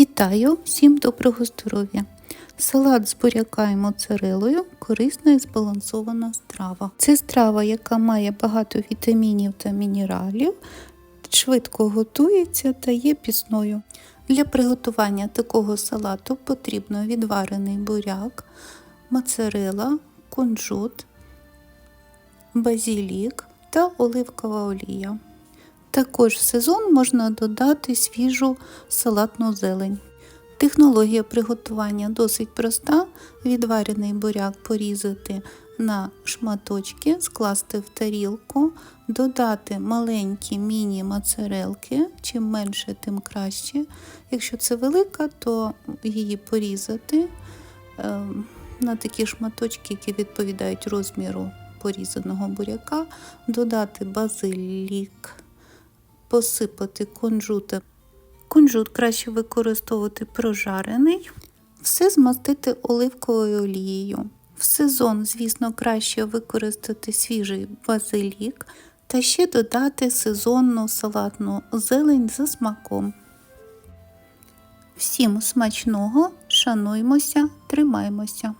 Вітаю! Всім доброго здоров'я! Салат з буряка і моцарелою корисна і збалансована страва. Це страва, яка має багато вітамінів та мінералів, швидко готується та є пісною. Для приготування такого салату потрібно відварений буряк, моцарела, кунжут, базілік та оливкова олія. Також в сезон можна додати свіжу салатну зелень. Технологія приготування досить проста. Відварений буряк порізати на шматочки, скласти в тарілку, додати маленькі міні-моцарелки, чим менше, тим краще. Якщо це велика, то її порізати е, на такі шматочки, які відповідають розміру порізаного буряка, додати базилік посипати кунжутом. Кунжут краще використовувати прожарений, все змастити оливковою олією. В сезон, звісно, краще використати свіжий базилік та ще додати сезонну салатну зелень за смаком. Всім смачного, шануймося, тримаймося!